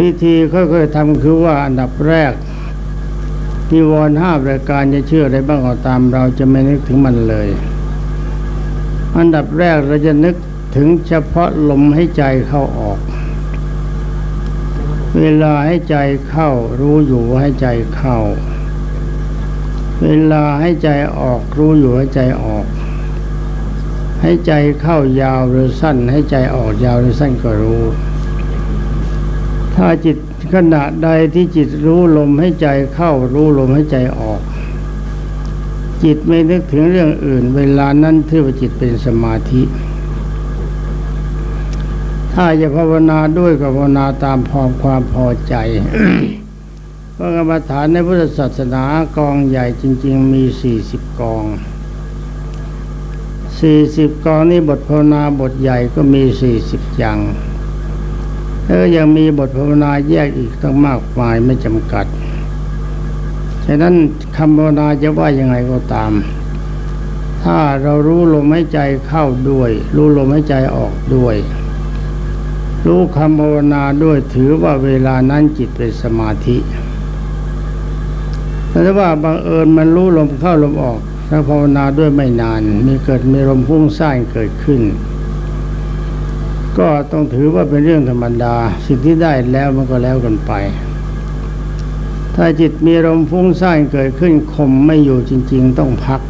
วิธีค่อยๆทำคือว่าอันดับแรกนิวรณ์ห้าปรายการจะเชื่ออะไรบ้างก็ตามเราจะไม่นึกถึงมันเลย อันดับแรกเราจะนึกถึงเฉพาะลมให้ใจเข้าออก เวลาให้ใจเข้ารู้อยู่ให้ใจเข้า เวลาให้ใจออกรู้อยู่ให้ใจออก ให้ใจเข้ายาวหรือสั้น ให้ใจออกยาวหรือสั้นก็รู้ ถ้าจิตขณะใดที่จิตรู้ลมให้ใจเข้ารู้ลมให้ใจออก จิตไม่นึกถึงเรื่องอื่น เวลานั้นถือว่าจิตเป็นสมาธิ ถ้าจะภาวนาด้วยก็ภาวนาตามพอความพอใจพระกรรมฐานในพุทธศาสนากองใหญ่จริง ๆ มีสี่สิบกองสี่สิบกองนี่บทภาวนาบทใหญ่ก็มีสี่สิบอย่าง แล้วยังมีบทภาวนาแยกอีกตั้งมากมายไม่จำกัด ฉะนั้นคำภาวนาจะว่ายังไงก็ตาม ถ้าเรารู้ลมหายใจเข้าด้วย รู้ลมหายใจออกด้วย รู้คำภาวนาด้วยถือว่าเวลานั้นจิตเป็นสมาธิแต่ว่าบังเอิญมันรู้ลมเข้าลมออกถ้าภาวนาด้วยไม่นาน มีเกิดมีลมพุ่งสร้างเกิดขึ้น ก็ต้องถือว่าเป็นเรื่องธรรมดา สิ่งที่ได้แล้วมันก็แล้วกันไป ถ้าจิตมีลมฟุ้งซ่านเกิดขึ้นข่มไม่อยู่จริง ๆ ต้องพัก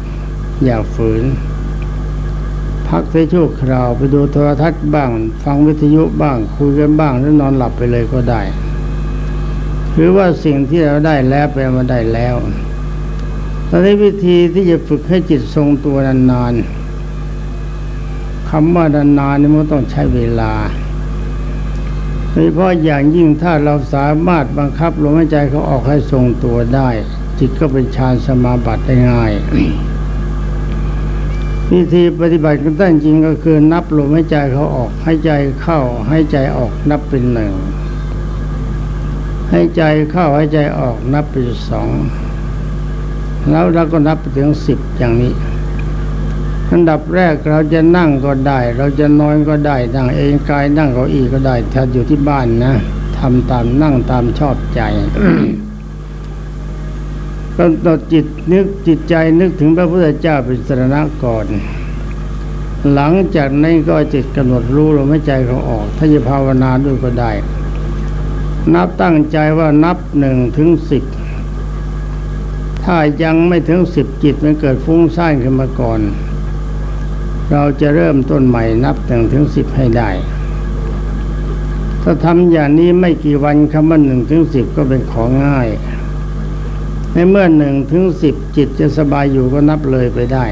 อย่าฝืน พักในชั่วคราวไปดูโทรทัศน์บ้าง ฟังวิทยุบ้าง คุยกันบ้างแล้วนอนหลับไปเลยก็ได้ถือว่าสิ่งที่เราได้แล้วไปมาได้แล้วตอนนี้วิธีที่จะฝึกให้จิตทรงตัวนานๆ คำว่านานๆนี่มันต้องใช้เวลาโดยเฉพาะอย่างยิ่งถ้าเราสามารถบังคับลมหายใจเขาออกให้ทรงตัวได้ จิตก็เป็นฌานสมาบัติได้ง่ายวิธีปฏิบัติกันตั้งจริงก็คือนับลมหายใจเขาออกให้ใจเข้าให้ใจออกนับเป็นหนึ่งให้ใจเข้าให้ใจออกนับเป็นสองแล้วเราก็นับไปถึงสิบอย่างนี้ อันดับแรกเราจะนั่งก็ได้ เราจะนอนก็ได้นั่งเองกายนั่งเก้าอี้ก็ได้ ถ้าอยู่ที่บ้านนะทำตามนั่งตามชอบใจก็ต่อจิตนึกจิตใจนึกถึงพระพุทธเจ้าเป็นสรณะก่อน หลังจากนั้นก็จิตกำหนดรู้ลมหายใจเขาออก ถ้าจะภาวนาด้วยก็ได้ นับตั้งใจว่านับหนึ่งถึงสิบถ้ายังไม่ถึงสิบจิตมันเกิดฟุ้งซ่านขึ้นมาก่อน เราจะเริ่มต้นใหม่นับหนึ่งถึงสิบให้ได้ ถ้าทำอย่างนี้ไม่กี่วันคำว่าหนึ่งถึงสิบก็เป็นของง่าย ในเมื่อหนึ่งถึงสิบจิตจะสบายอยู่ก็นับเลยไปได้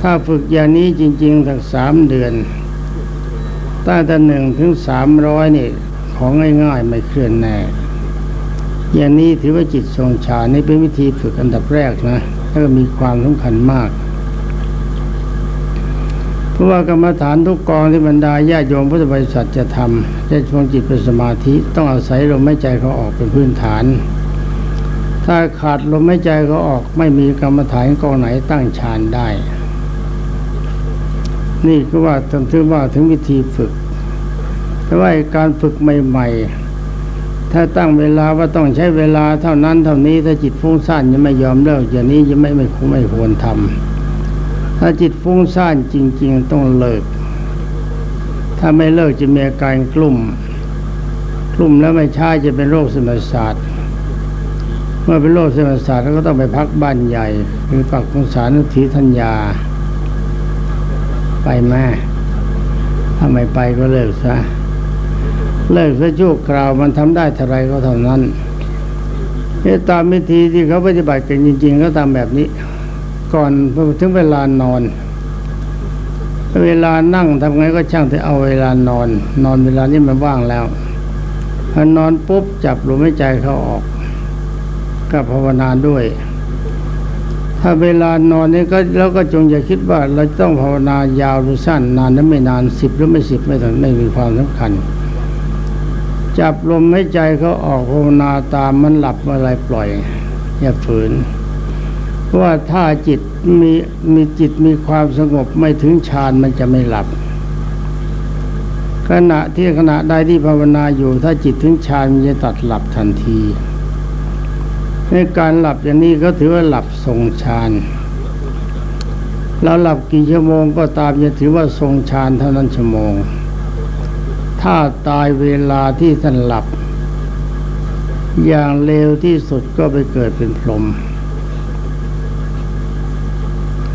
ถ้าฝึกอย่างนี้จริงๆทั้งสามเดือนตั้งแต่หนึ่งถึงสามร้อยนี่ของง่ายๆไม่เคลื่อนแน่ อย่างนี้ถือว่าจิตทรงฌานนี่เป็นวิธีฝึกอันดับแรกนะแล้วก็มีความสำคัญมาก เพราะว่ากรรมฐานทุกกองที่บรรดาญาโยมพุทธบริษัทจะทำจะชวงจิตเป็นสมาธิต้องอาศัยลมหายใจเขาออกเป็นพื้นฐาน ถ้าขาดลมหายใจเขาออกไม่มีกรรมฐานกองไหนตั้งฌานได้ นี่ก็ว่าถือว่าถึงวิธีฝึก แต่ว่าการฝึกใหม่ ๆ ถ้าตั้งเวลาว่าต้องใช้เวลาเท่านั้นเท่านี้ถ้าจิตฟุ้งซ่านยังไม่ยอมเลิกอย่างนี้ยังไม่ไม่คุ้มไม่ควรทำ ถ้าจิตฟุ้งซ่านจริง ๆ ต้องเลิก ถ้าไม่เลิกจะมีอาการกลุ่ม กลุ่มแล้วไม่ช้าจะเป็นโรคสมศาสตร์เมื่อเป็นโรคสมศาสตร์ก็ต้องไปพักบ้านใหญ่คือปักคงสารนุทีทัญญา ไปแม่ถ้าไม่ไปก็เลิกซะเลิกซะชั่วคราวมันทำได้เท่าไรก็เท่านั้นตามวิธีที่เขาปฏิบัติกันจริง ๆ ก็ทำแบบนี้ ก่อนถึงเวลานอน เวลานั่งทำไงก็ช่างแต่เอาเวลานอน นอนเวลานี้มันว่างแล้วพอนอนปุ๊บจับลมหายใจเขาออกกับภาวนาด้วย ถ้าเวลานอนนี่ก็แล้วก็จงอย่าคิดว่า เราต้องภาวนายาวหรือสั้นนานหรือไม่นานสิบหรือไม่สิบไม่ต้องไม่มีความสำคัญ จับลมหายใจเขาออกภาวนาตามมันหลับเมื่อไรปล่อย อย่าฝืน ว่าถ้าจิตมีมีจิตมีความสงบไม่ถึงฌานมันจะไม่หลับ ขณะที่ขณะใดที่ภาวนาอยู่ ถ้าจิตถึงฌานมันจะตัดหลับทันทีในการหลับอย่างนี้ก็ถือว่าหลับทรงฌานเราหลับกี่ชั่วโมงก็ตามจะถือว่าทรงฌานเท่านั้นชั่วโมง ถ้าตายเวลาที่ท่านหลับ อย่างเร็วที่สุดก็ไปเกิดเป็นพรหม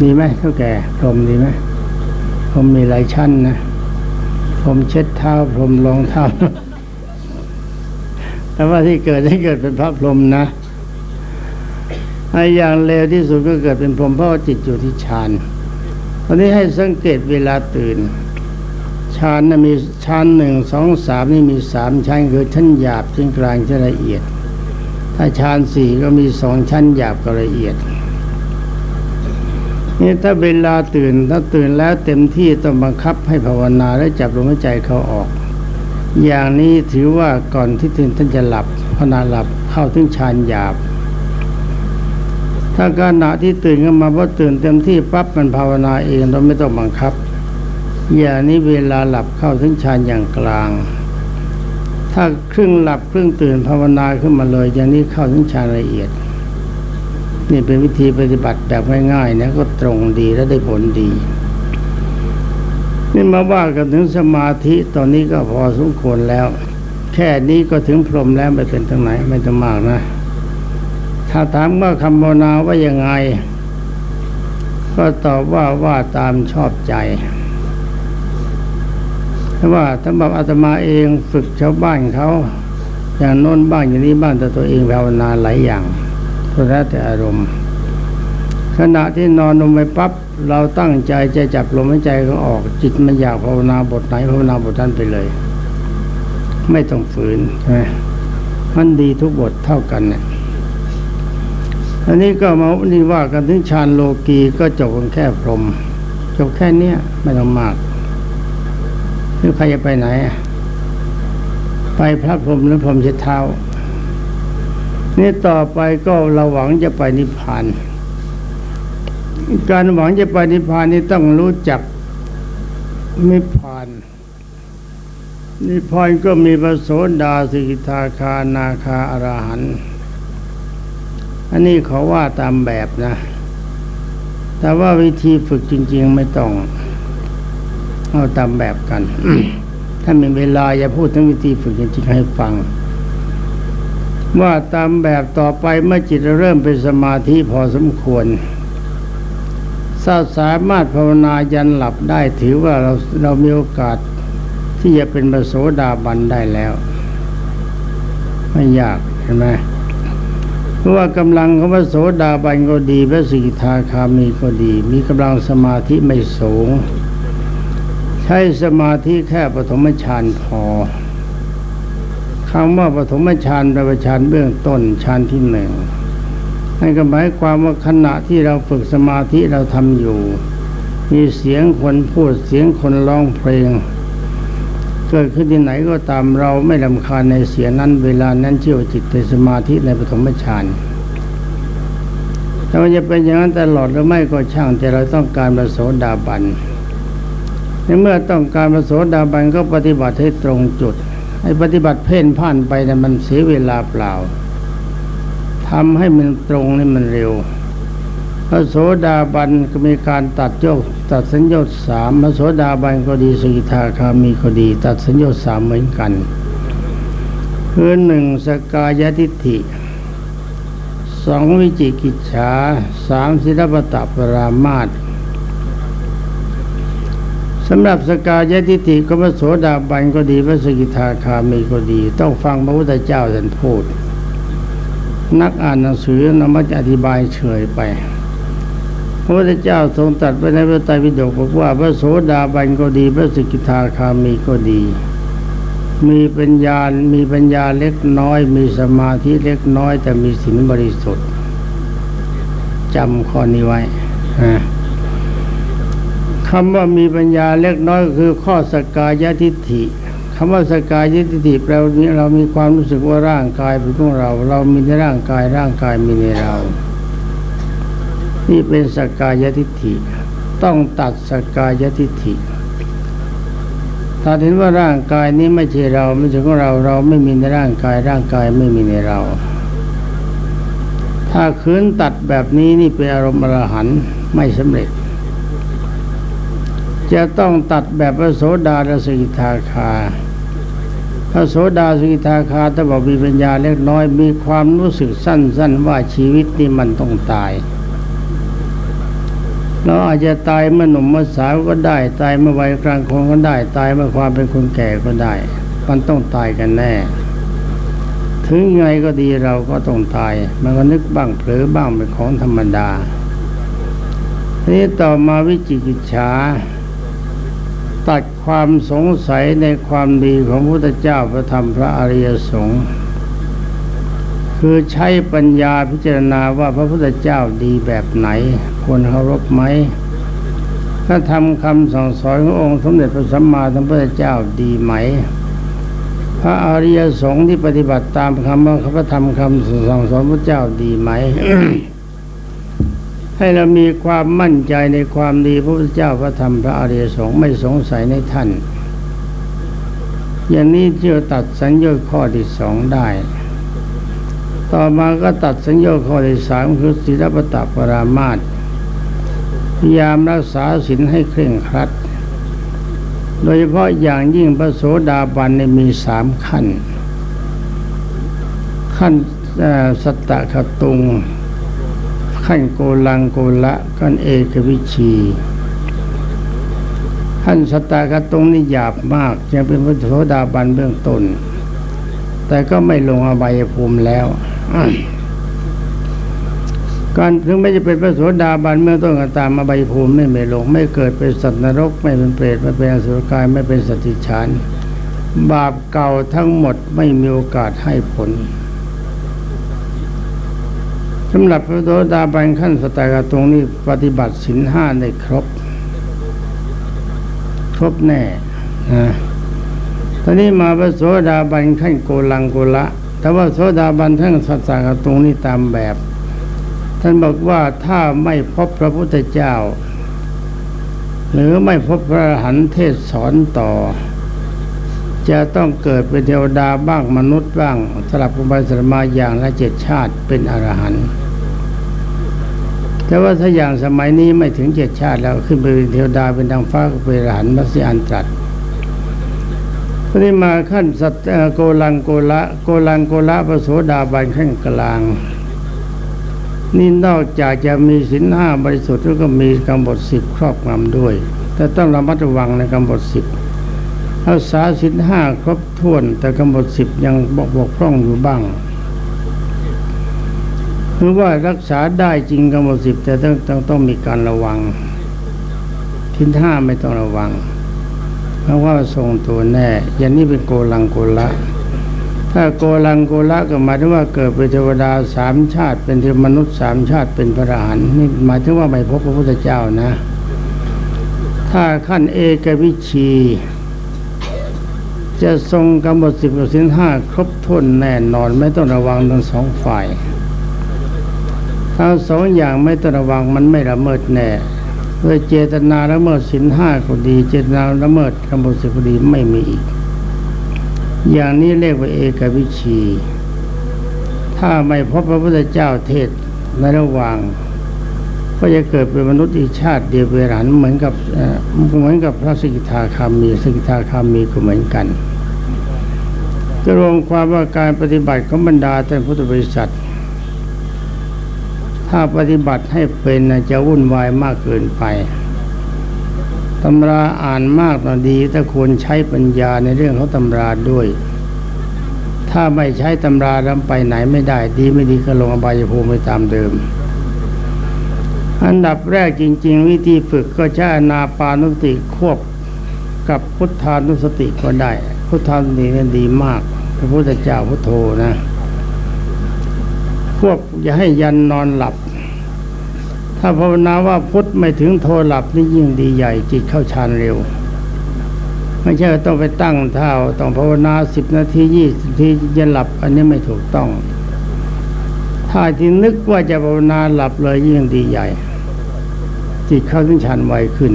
ดีไหมเท่าแก่พรมดีไหมพรมมีหลายชั้นนะพรมเช็ดเท้าพรมรองเท้าแต่ว่าที่เกิดที่เกิดเป็นพระพรหมนะไอ้อย่างเร็วที่สุดก็เกิดเป็นพรหมเพราะว่าจิตอยู่ที่ฌานตอนนี้ให้สังเกตเวลาตื่นฌานนะมีฌานหนึ่งสองสามนี่มีสามชั้นคือชั้นหยาบชั้นกลางชั้นละเอียด ถ้าฌานสี่ก็มีสองชั้นหยาบกับละเอียด นี่ถ้าเวลาตื่นถ้าตื่นแล้วเต็มที่ต้องบังคับให้ภาวนาและจับลมหายใจเขาออก อย่างนี้ถือว่าก่อนที่ตื่นท่านจะหลับขณะหลับเข้าถึงฌานหยาบ ถ้าขณะที่ตื่นขึ้นมาพอตื่นเต็มที่ปั๊บมันภาวนาเองเราไม่ต้องบังคับ อย่างนี้เวลาหลับเข้าถึงฌานอย่างกลาง ถ้าครึ่งหลับครึ่งตื่นภาวนาขึ้นมาเลย อย่างนี้เข้าถึงฌานละเอียด นี่เป็นวิธีปฏิบัติแบบง่ายๆนะก็ตรงดีและได้ผลดี นี่มาว่ากันถึงสมาธิตอนนี้ก็พอสมควรแล้ว แค่นี้ก็ถึงพรมแล้วไปเป็นทางไหนไม่ต้องมากนะ ถ้าถามว่าคำภาวนาว่ายังไง ก็ตอบว่าว่าตามชอบใจแต่ว่าถ้าบอกอาตมาเองฝึกชาวบ้านเขา อย่างโน้นบ้างอย่างนี้บ้างแต่ตัวเองภาวนาหลายอย่าง ก็แล้วแต่อารมณ์ ขณะที่นอนลงไปปั๊บเราตั้งใจจะจับลมหายใจเขาออก จิตมันอยากภาวนาบทไหนภาวนาบทนั้นไปเลย ไม่ต้องฝืนใช่ไหมมันดีทุกบทเท่ากันเนี่ยอันนี้ก็มานี่ว่ากันถึงฌานโลกีก็จบกันแค่พรมจบแค่เนี้ยไม่ต้องมากหรือใครจะไปไหน ไปพระพรหมหรือพรหมเช็ดเท้า นี่ต่อไปก็เราหวังจะไปนิพพาน การหวังจะไปนิพพานนี่ต้องรู้จักนิพพาน นิพพานก็มีพระโสดาสกิทาคานาคาอรหันต์อันนี้เขาว่าตามแบบนะ แต่ว่าวิธีฝึกจริง ๆ ไม่ต้องเอาตามแบบกัน ถ้ามีเวลาอย่าพูดถึงวิธีฝึกจริงๆให้ฟัง ว่าตามแบบต่อไปเมื่อจิตเริ่มเป็นสมาธิพอสมควรถ้าสามารถภาวนายันหลับได้ถือว่าเราเรามีโอกาสที่จะเป็นปโสดาบันได้แล้ว ไม่ยากใช่ไหมเพราะว่ากำลังของพระโสดาบันก็ดีพระสิกิทาคามีก็ดี มีกำลังสมาธิไม่สูง ใช้สมาธิแค่ปฐมฌานพอ คำว่าปฐมฌานปลว่าฌานเบื้องต้นฌานที่หนึ่งนั่นก็หมายความว่าขณะที่เราฝึกสมาธิเราทำอยู่ มีเสียงคนพูดเสียงคนร้องเพลง เกิดขึ้นที่ไหนก็ตามเราไม่ลำคาญในเสียงนั้น เวลานั้นเชื่อว่าจิตเป็นสมาธิในปฐมฌานแต่ว่าจะเป็นอย่างนั้นตลอดหรือไม่ก็ช่างแต่เราต้องการประโสดาบันในเมื่อต้องการประโสดาบันก็ปฏิบัติให้ตรงจุด ไอ้ปฏิบัติเพ่นพ่านไปเนี่มันเสียเวลาเปล่าทำให้มันตรงนี่มันเร็ว พระโสดาบันก็มีการตัดโยกตัดสัญญาสามพระโสดาบันก็ดีสกิทาคามีก็ดี ตัดสัญญาสามเหมือนกันคือหนึ่งสกายทิฏฐิสองวิจิกิจฉาสามศิลปตปรามาต สำหรับสกายทิฏฐิก็พระโสดาบันก็ดีพระสกิทาคามีก็ดี ต้องฟังพระพุทธเจ้าท่านพูด นักอ่านหนังสือนำมาจะอธิบายเฉยไป พระพุทธเจ้าทรงตรัสไว้ในพระไตรปิฎกบอกว่าพระโสดาบันก็ดี พระสกิทาคามีก็ดี มีปัญญา มีปัญญาเล็กน้อย มีสมาธิเล็กน้อย แต่มีศีลบริสุทธิ์จำข้อนี้ไว้นะ คำว่ามีปัญญาเล็กน้อยคือข้อสกายทิฏฐิคำว่าสกายทิฏฐิแปลว่าเรามีความรู้สึกว่าร่างกายเป็นของเรา เรามีในร่างกายร่างกายมีในเรานี่เป็นสกายทิฏฐิ ต้องตัดสกายทิฏฐิถ้าเห็นว่าร่างกายนี้ไม่ใช่เราไม่ใช่ของเราเราไม่มีในร่างกายร่างกายไม่มีในเรา ถ้าคืนตัดแบบนี้นี่เป็นอารมณ์อรหันไม่สำเร็จ จะต้องตัดแบบพระโสดาและสกิทาคา พระโสดาสกิทาคาถ้าบอกมีปัญญาเล็กน้อยมีความรู้สึกสั้น ๆ ว่าชีวิตนี่มันต้องตายเราอาจจะตายเมื่อหนุ่มเมื่อสาวก็ได้ ตายเมื่อวัยกลางคนก็ได้ ตายเมื่อความเป็นคนแก่ก็ได้ มันต้องตายกันแน่ ถึงไงก็ดีเราก็ต้องตาย มันก็นึกบ้างเผลอบ้างเป็นของธรรมดาทีนี้ต่อมาวิจิกิจฉา ตัดความสงสัยในความดีของพระพุทธเจ้าพระธรรมพระอริยสงฆ์คือใช้ปัญญาพิจารณาว่าพระพุทธเจ้าดีแบบไหนควรเคารพไหมถ้าทำคำสั่งสอนขององค์สมเด็จพระสัมมาสัมพุทธเจ้าดีไหม พระอริยสงฆ์ที่ปฏิบัติตามคำว่าพระธรรมคำสั่งสอนพระเจ้าดีไหม ให้เรามีความมั่นใจในความดีพระพุทธเจ้าพระธรรมพระอริยสงฆ์ไม่สงสัยในท่าน อย่างนี้เชื่อตัดสัญญาข้อที่สองได้ ต่อมาก็ตัดสัญญาข้อที่สามคือศีลปตปรามาตพยายามรักษาศีลให้เคร่งครัด โดยเฉพาะอย่างยิ่งพระโสดาบันเนี่ยมีสามขั้น ขั้นสัตตะขตุง ขั้นโกลังโกละขั้นเอกวิชีขั้นสตากตรงนี่หยาบมากยังเป็นพระโสดาบันเบื้องต้น แต่ก็ไม่ลงอบายภูมิแล้วการถึงไม่จะเป็นพระโสดาบันเมื่อต้นก็ตามอบายภูมิไม่ไม่ลง ไม่เกิดเป็นสัตว์นรก ไม่เป็นเปรตไม่เป็นอสุรกายไม่เป็นสติฉานบาปเก่าทั้งหมดไม่มีโอกาสให้ผล สำหรับพระโสดาบันขั้นสตากตรงนี้ปฏิบัติสินห้าได้ครบ ครบแน่นะตอนนี้มาพระโสดาบันขั้นโกลังโกละ แต่ว่าโสดาบันทั้งสัตากตรงนี้ตามแบบ ท่านบอกว่าถ้าไม่พบพระพุทธเจ้า หรือไม่พบพระหันเทศสอนต่อ จะต้องเกิดเป็นเทวดาบ้างมนุษย์บ้าง สลับกันไปสลับมาอย่างละเจ็ดชาติเป็นอรหันต์แต่ว่าถ้าอย่างสมัยนี้ไม่ถึงเจ็ดชาติแล้วขึ้นไปเป็นเทวดาเป็นนางฟ้าก็เป็นอรหันต์มัสยิอันตรัสทีนี้มาขั้นสัตโกลังโกละโกลังโกละพระโสดาบันขั้นกลาง นี่นอกจากจะมีศีลห้าบริสุทธิ์แล้วก็มีกำหนดสิบครอบงำด้วย แต่ต้องระมัดระวังในกำหนดสิบ รักษาศีลห้าครบถ้วนแต่กำหนดสิบยังบกบกพร่องอยู่บ้างหรือว่ารักษาได้จริงกำหนดสิบแต่ต้องต้องต้องมีการระวังศีลห้าไม่ต้องระวัง เพราะว่าทรงตัวแน่ อย่างนี้เป็นโกลังโกละถ้าโกลังโกละก็หมายถึงว่าเกิดเป็นเทวดาสามชาติ เป็นเทวมนุษย์สามชาติเป็นพระอรหันต์นี่หมายถึงว่าไม่พบพระพุทธเจ้านะ ถ้าขั้นเอกวิชี จะทรงกำหนดสิบสินห้าครบถ้วนแน่นอนไม่ต้องระวังทั้งสองฝ่ายทั้งสองอย่างไม่ต้องระวังมันไม่ละเมิดแน่โดยเจตนาละเมิดสินห้าก็ดี เจตนาละเมิดกำหนดสิบก็ดีไม่มีอีก อย่างนี้เรียกว่าเอกวิชี ถ้าไม่พบพระพุทธเจ้าเทศในระหว่างก็จะเกิดเป็นมนุษย์อีกชาติเดียวเวรันเหมือนกับเอ่อเหมือนกับพระสกิทาคามีสกิทาคามีก็เหมือนกัน จะรวมความว่าการปฏิบัติของบรรดาท่านพุทธบริษัท ถ้าปฏิบัติให้เป็นจะวุ่นวายมากเกินไปตำราอ่านมากต่อดีแต่ควรใช้ปัญญาในเรื่องของตำราด้วย ถ้าไม่ใช้ตำราแล้วไปไหนไม่ได้ ดีไม่ดีก็ลงอบายภูมิไปตามเดิม อันดับแรกจริง ๆ วิธีฝึกก็ใช้นาปานุสติควบกับพุทธานุสติก็ได้ พุทธานุสติเนี่ยดีมาก พระพุทธเจ้าพุทโธนะควบอย่าให้ยันนอนหลับ ถ้าภาวนาว่าพุทธไม่ถึงโทรหลับนี่ยิ่งดีใหญ่จิตเข้าฌานเร็ว ไม่ใช่ต้องไปตั้งเท้าต้องภาวนาสิบนาทียี่สิบนาทีจะหลับ อันนี้ไม่ถูกต้อง ถ้าที่นึกว่าจะภาวนาหลับเลยยิ่งดีใหญ่ จิตเข้าถึงฌานไวขึ้น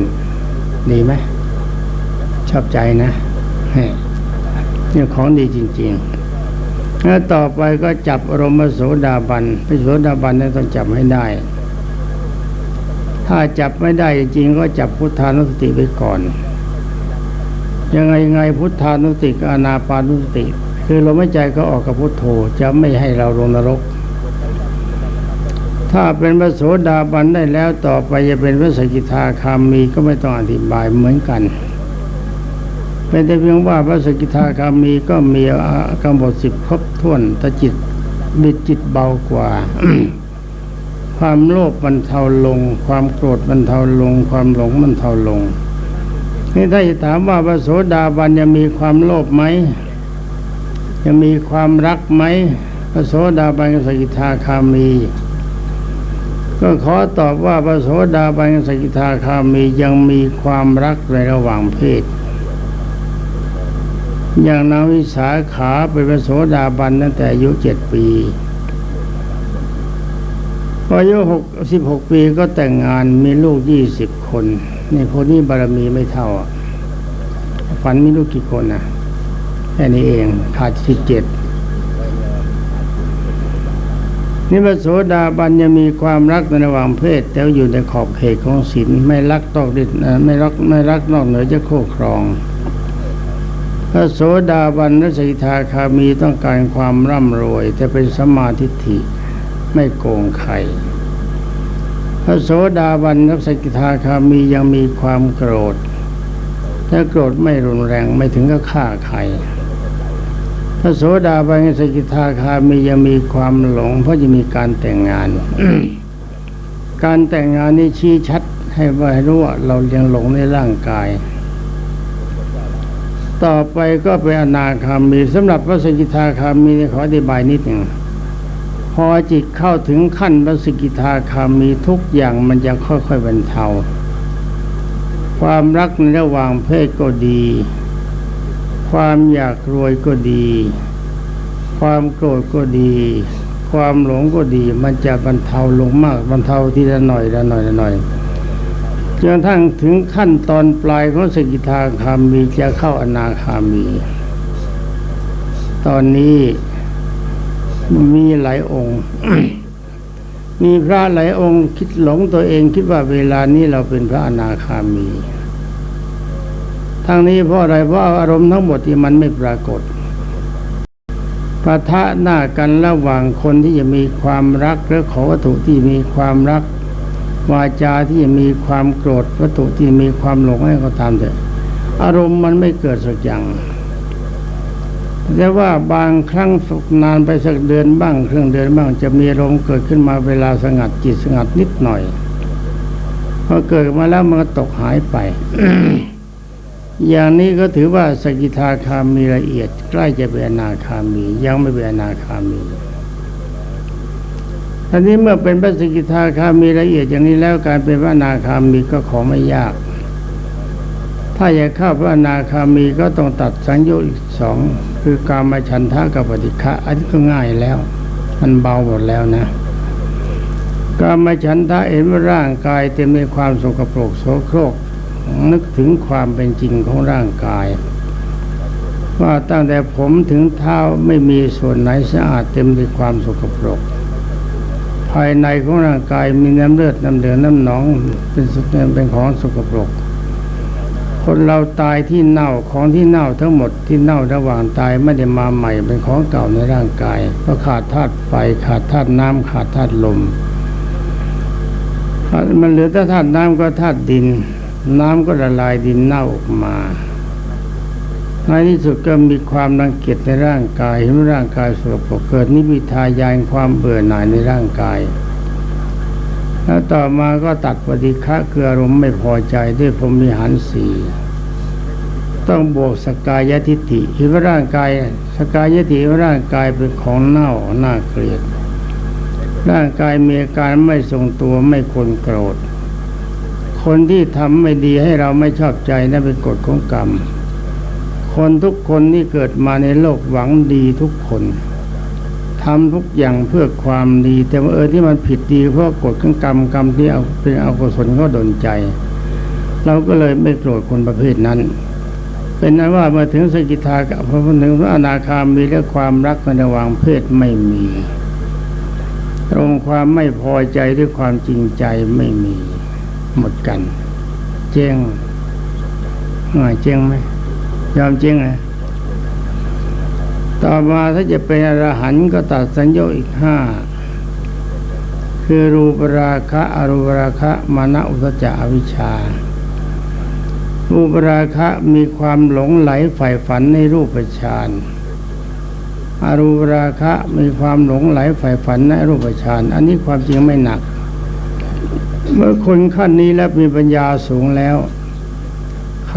ดีไหมชอบใจนะ เนี่ยของดีจริงๆแล้วต่อไปก็จับอารมณ์โสดาบันพระโสดาบันนั้นต้องจับให้ได้ ถ้าจับไม่ได้จริงก็จับพุทธานุสติไว้ก่อน ยังไงยังไงพุทธานุสติกับอนาปานุสติ คือลมหายใจก็ออกกับพุทโธจะไม่ให้เราลงนรกถ้าเป็นพระโสดาบันได้แล้วต่อไปจะเป็นพระสกิทาคามีก็ไม่ต้องอธิบายเหมือนกัน เป็นแต่เพียงว่าพระสกิทาคามีก็มีกำหนดสิบครบถ้วนแต่จิตบิดจิตเบากว่า ความโลภมันเทาลง ความโกรธมันเทาลง ความหลงมันเทาลง นี่ถ้าจะถามว่าพระโสดาบันยังมีความโลภไหมยังมีความรักไหมพระโสดาบันกสกิทาคามี ก็ขอตอบว่าพระโสดาบันกสกิทาคามียังมีความรักในระหว่างเพศ อย่างนางวิสาขาเป็นโสดาบันตั้งแต่อายุเจ็ดปีพออายุหกสิบหกปีก็แต่งงานมีลูกยี่สิบคนนี่คนนี้บารมีไม่เท่าฝันมีลูกกี่คนนะแค่นี้เองขาดสิบเจ็ดนี่พระโสดาบันยังมีความรักในระหว่างเพศ แต่อยู่ในขอบเขตของศีลไม่รักตอกดิดไม่รักไม่รักนอกเหนือจะโคครอง พระโสดาบันและสิทาคามีต้องการความร่ำรวย แต่เป็นสมาทิฏฐิไม่โกงใคร พระโสดาบันกับสกิทาคามียังมีความโกรธถ้าโกรธไม่รุนแรงไม่ถึงกับฆ่าใครพระโสดาบันสกิทาคามียังมีความหลง เพราะจะมีการแต่งงาน การแต่งงานนี่ชี้ชัดให้ว่ารู้ว่าเรายังหลงในร่างกาย ต่อไปก็เป็นอนาคามีสำหรับพระสกิทาคามีขออธิบายนิดหนึ่งพอจิตเข้าถึงขั้นพระสกิทาคามีทุกอย่างมันจะค่อยๆบรรเทา ความรักในระหว่างเพศก็ดี ความอยากรวยก็ดี ความโกรธก็ดี ความหลงก็ดี มันจะบรรเทาลงมากบรรเทาทีละหน่อยละหน่อยละหน่อย จนกระทั่งถึงขั้นตอนปลายของสกิทาคามีจะเข้าอนาคามี ตอนนี้มีหลายองค์ มีพระหลายองค์คิดหลงตัวเองคิดว่าเวลานี้เราเป็นพระอนาคามี ทั้งนี้เพราะอะไรเพราะอารมณ์ทั้งหมดที่มันไม่ปรากฏปะทะหน้ากันระหว่างคนที่จะมีความรักหรือขอวัตถุที่มีความรัก วาจาที่มีความโกรธวัตถุที่มีความหลงให้เขาทำเถอะอารมณ์มันไม่เกิดสักอย่างแต่ว่าบางครั้งฝึกนานไปสักเดือนบ้างครึ่งเดือนบ้างจะมีอารมณ์เกิดขึ้นมาเวลาสงัดจิตสงัดนิดหน่อยพอเกิดมาแล้วมันก็ตกหายไป อย่างนี้ก็ถือว่าสกิทาคามีละเอียด ใกล้จะเป็นอนาคามี ยังไม่เป็นอนาคามี ทีนี้เมื่อเป็นพระสกิทาคามีละเอียดอย่างนี้แล้วการเป็นพระนาคามีก็ขอไม่ยาก ถ้าอยากเข้าพระนาคามีก็ต้องตัดสังโยชน์อีกสองคือการมาฉันทะกับปฏิฆะอันนี้ก็ง่ายแล้ว มันเบาหมดแล้วนะการมาฉันทะเห็นว่าร่างกายเต็มไปด้วยความสกปรกโสโครกนึกถึงความเป็นจริงของร่างกาย ว่าตั้งแต่ผมถึงเท้าไม่มีส่วนไหนสะอาดเต็มด้วยความสกปรก ภายในของร่างกายมีน้ำเลือดน้ำเดือดน้ำหนองเป็นสุเป็นของสกปรก คนเราตายที่เน่าของที่เน่าทั้งหมดที่เน่าระหว่างตายไม่ได้มาใหม่เป็นของเก่าในร่างกายเพราะขาดธาตุไฟขาดธาตุน้ำขาดธาตุลมมันเหลือแต่ธาตุน้ำก็ธาตุดิน น้ำก็ละลายดินเน่าออกมา ในที่สุดก็มีความรังเกียจในร่างกายเห็นว่าร่างกายสกปรกเกิดนิพิทายานความเบื่อหน่ายในร่างกาย แล้วต่อมาก็ตัดปฏิฆะคืออารมณ์ไม่พอใจด้วยพรมิหารสีต้องบวกสกายทิฏฐิเห็นว่าร่างกายสกายทิฏฐิว่าร่างกายเป็นของเน่าน่าเกลียด ร่างกายมีอาการไม่ทรงตัวไม่ควรโกรธ คนที่ทำไม่ดีให้เราไม่ชอบใจนั่นเป็นกฎของกรรม คนทุกคนที่เกิดมาในโลกหวังดีทุกคนทำทุกอย่างเพื่อความดี แต่ว่าเออที่มันผิดดีเพราะกฎของกรรมกรรมที่เอาเป็นอกุศลเขาดนใจ เราก็เลยไม่โกรธคนประเภทนั้น เป็นนั้นว่ามื่อถึงสกิทากับพระพุทธถึงพระอนาคามีและความรักในระหว่างเพศไม่มีอารมณ์ความไม่พอใจด้วยความจริงใจไม่มีหมดกัน เจ๊งง่ายเจ๊งไหม ยอมเจ๊งเลยต่อมาถ้าจะเป็นอรหันต์ก็ตัดสัญญาอีกห้าคือรูปราคะอรูปราคะมานะอุตจจะอวิชชา รูปราคะมีความหลงไหลใฝ่ฝันในรูปฌานอรูปราคะมีความหลงไหลใฝ่ฝันในรูปฌานอันนี้ความจริงไม่หนัก เมื่อคนขั้นนี้แล้วมีปัญญาสูงแล้ว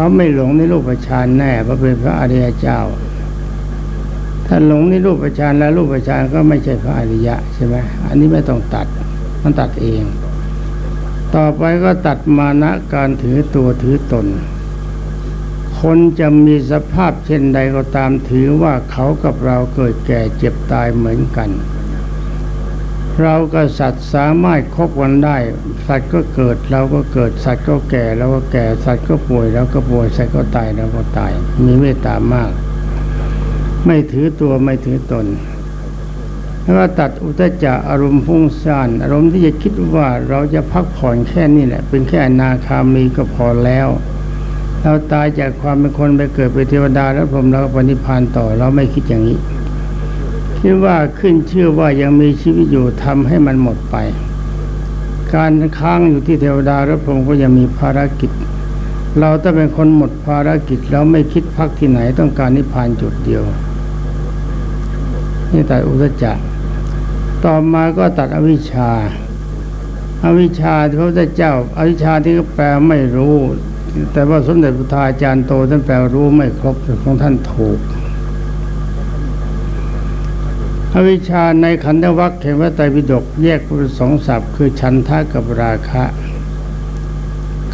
เขาไม่หลงในรูปฌานแน่เพราะเป็นพระอริยเจ้า ถ้าหลงในรูปฌานแล้วรูปฌานก็ไม่ใช่พระอริยะใช่ไหมอันนี้ไม่ต้องตัดมันตัดเอง ต่อไปก็ตัดมานะการถือตัวถือตน คนจะมีสภาพเช่นใดก็ตามถือว่าเขากับเราเกิดแก่เจ็บตายเหมือนกัน เรากับสัตว์สามารถคบกันได้ สัตว์ก็เกิดเราก็เกิดสัตว์ก็แก่เราก็แก่สัตว์ก็ป่วยเราก็ป่วยสัตว์ก็ตายเราก็ตาย มีเมตตามาก ไม่ถือตัวไม่ถือตนแล้วก็ตัดอุตจักอารมณ์ฟุ้งซ่านอารมณ์ที่จะคิดว่าเราจะพักผ่อนแค่นี้แหละ เป็นแค่นาคามีก็พอแล้ว เราตายจากความเป็นคนไปเกิดเป็นเทวดาแล้วผมเราก็ปณิพพานต่อ เราไม่คิดอย่างนี้ คิดว่าขึ้นชื่อว่ายังมีชีวิตอยู่ทำให้มันหมดไป การค้างอยู่ที่เทวดาแล้วผมก็ยังมีภารกิจ เราต้องเป็นคนหมดภารกิจเราไม่คิดพักที่ไหนต้องการนิพพานจุดเดียวนี่ตัดอุตจักต่อมาก็ตัดอวิชชาอวิชชาที่พระพุทธเจ้าอวิชชาที่เขาแปลไม่รู้ แต่ว่าสมเด็จพระทาอาจารย์โตท่านแปลรู้ไม่ครบของท่านถูก อวิชชาในขันธวัคเทวไตรปิฎกแยกเป็นสองศัพท์คือชันทะกับราคะ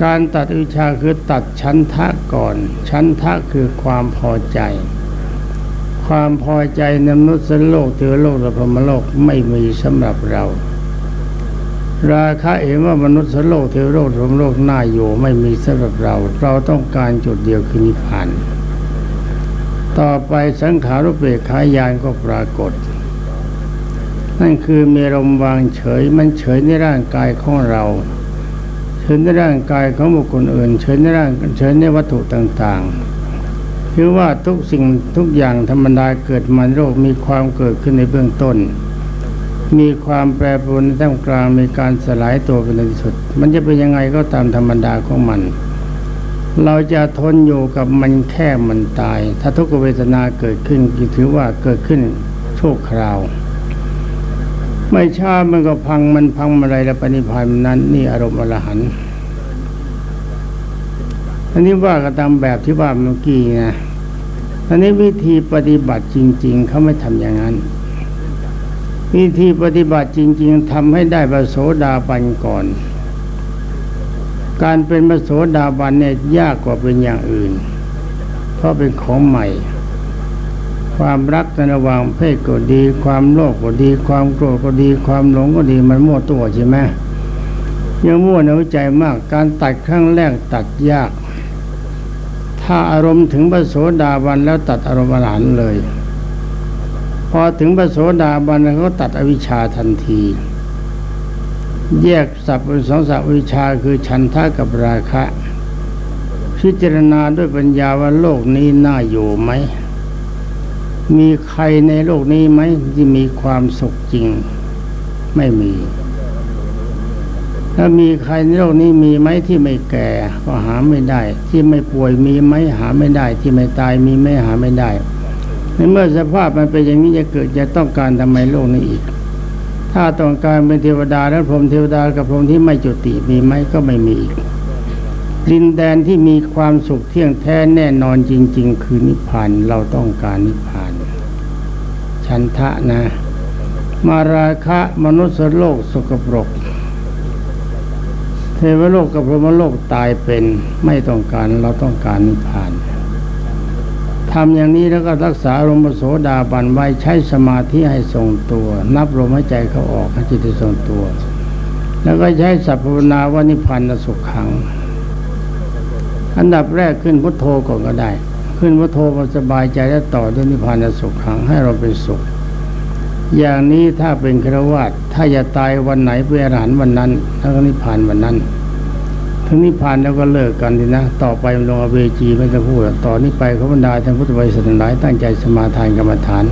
การตัดอวิชชาคือตัดชันทะก่อน ชันทะคือความพอใจ ความพอใจในมนุษย์โลกเทวโลกและพมโลกไม่มีสำหรับเรา ราคะเห็นว่ามนุษย์โลกเทวโลกพรมโลกน่าอยู่ไม่มีสำหรับเรา เราต้องการจุดเดียวคือนิพพานต่อไปสังขารุเปกขายานก็ปรากฏ นั่นคือมีลมวางเฉยมันเฉยในร่างกายของเราเฉยในร่างกายของบุคคลอื่น เฉยในร่างเฉยในวัตถุต่างๆคือว่าทุกสิ่งทุกอย่างธรรมดาเกิดมาโรคมีความเกิดขึ้นในเบื้องต้น มีความแปรปรวนในท่ามกลางมีการสลายตัวเป็นที่สุด มันจะเป็นยังไงก็ตามธรรมดาของมัน เราจะทนอยู่กับมันแค่มันตาย ถ้าทุกขเวทนาเกิดขึ้นก็ถือว่าเกิดขึ้นชั่วคราว ไม่ช้ามันก็พังมันพังอะไรแล้วปณิพานนั้น นี่อารมณ์อรหันต์อันนี้ว่ากันตามแบบที่ว่าเมื่อกี้นะอันนี้วิธีปฏิบัติจริง ๆเขาไม่ทำอย่างนั้น วิธีปฏิบัติจริง ๆทำให้ได้ประโสดาบันก่อน การเป็นประโสดาบันเนี่ยยากกว่าเป็นอย่างอื่น เพราะเป็นของใหม่ ความรักในระหว่างเพศก็ดี ความโลภก็ดี ความโกรธก็ดี ความหลงก็ดีมันมั่วตัวใช่ไหมยังมั่วในหัวใจมากการตัดครั้งแรกตัดยาก ถ้าอารมณ์ถึงพระโสดาบันแล้วตัดอารมณ์อรหันเลย พอถึงพระโสดาบันเขาตัดอวิชชาทันที แยกสับเป็นสองสับวิชาคือฉันทะกับราคะ พิจารณาด้วยปัญญาว่าโลกนี้น่าอยู่ไหม มีใครในโลกนี้ไหมที่มีความสุขจริง ไม่มี ถ้ามีใครในโลกนี้มีไหมที่ไม่แก่ก็หาไม่ได้ ที่ไม่ป่วยมีไหมหาไม่ได้ ที่ไม่ตายมีไหมหาไม่ได้ในเมื่อสภาพมันเป็นอย่างนี้จะเกิดจะต้องการทำไมโลกนี้อีก ถ้าต้องการเป็นเทวดาแล้วพรหมเทวดากับพรหมที่ไม่จุติมีไหมก็ไม่มีอีกดินแดนที่มีความสุขเที่ยงแท้แน่นอนจริง ๆ คือนิพพานเราต้องการนิพพาน ฉันทะนะ มาราคะมนุษย์โลกสกปรก เทวโลกกับพรหมโลกตายเป็นไม่ต้องการเราต้องการนิพพานทำอย่างนี้แล้วก็รักษาลมโสดาบันไว้ใช้สมาธิให้ทรงตัว นับลมหายใจเขาออกให้จิตทรงตัว แล้วก็ใช้สัพพนาวานิพพานสุขขัง อันดับแรกขึ้นพุทโธก่อนก็ได้ ขึ้นว่าโทมันสบายใจและต่อด้วยนิพพานสุขขังให้เราเป็นสุข อย่างนี้ถ้าเป็นครวาตถ้าจะตายวันไหนเป็นอรหันต์วันนั้นถ้าก็นิพพานวันนั้นถึงนิพพานแล้วก็เลิกกันดีนะ ต่อไปลงอเวจีไม่จะพูดต่อนนี้ไปขบรรดาท่านพุทธบริษัทหลายตั้งใจสมาทานกรรมฐาน